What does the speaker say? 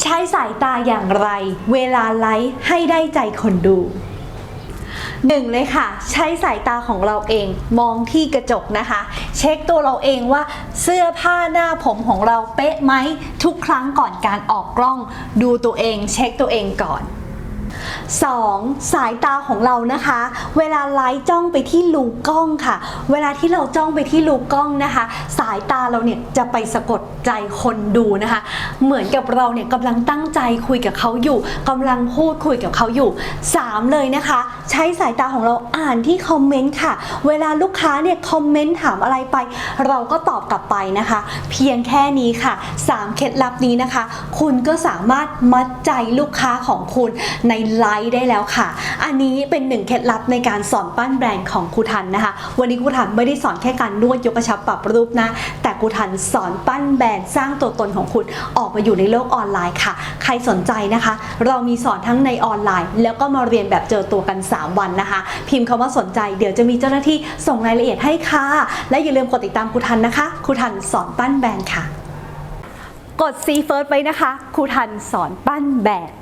ใช้สายตาอย่างไร เวลาไลฟ์ให้ได้ใจคนดูหนึ่งเลยค่ะ ใช้สายตาของเราเองมองที่กระจกนะคะ เช็คตัวเราเองว่าเสื้อผ้าหน้าผมของเราเป๊ะไหมทุกครั้งก่อนการออกกล้อง ดูตัวเองเช็คตัวเองก่อน 2. สายตาของเรานะคะ เวลาไลฟ์จ้องไปที่ลูกกล้องค่ะ เวลาที่เราจ้องไปที่ลูกกล้องนะคะ สายตาเราเนี่ยจะไปสะกดใจคนดูนะคะ เหมือนกับเราเนี่ยกำลังตั้งใจคุยกับเขาอยู่กำลังพูดคุยกับเขาอยู่ 3 เลยนะคะ ใช้สายตาของเราอ่านที่คอมเมนต์ค่ะ เวลาลูกค้าเนี่ยคอมเมนต์ถามอะไรไป เราก็ตอบกลับไปนะคะ เพียงแค่นี้ค่ะ 3 เคล็ดลับนี้นะคะ คุณก็สามารถมัดใจลูกค้าของคุณในไลฟ์ได้แล้วค่ะ อันนี้เป็นหนึ่งเคล็ดลับในการสอนปั้นแบรนด์ของครูทันนะคะ วันนี้ครูทันไม่ได้สอนแค่การนวดยกกระชับปรับรูปนะ แต่ครูทันสอนปั้นแบรนด์สร้างตัวตนของคุณออกมาอยู่ในโลกออนไลน์ค่ะ ใครสนใจนะคะ เรามีสอนทั้งในออนไลน์ แล้วก็มาเรียนแบบเจอตัวกัน 3 วันนะคะ พิมพ์คำว่าสนใจเดี๋ยวจะมีเจ้าหน้าที่ส่งรายละเอียดให้ค่ะ และอย่าลืมกดติดตามครูทันนะคะครูทันสอนปั้นแบรนด์ค่ะ กด C First ไว้นะคะครูทันสอนปั้นแบรนด์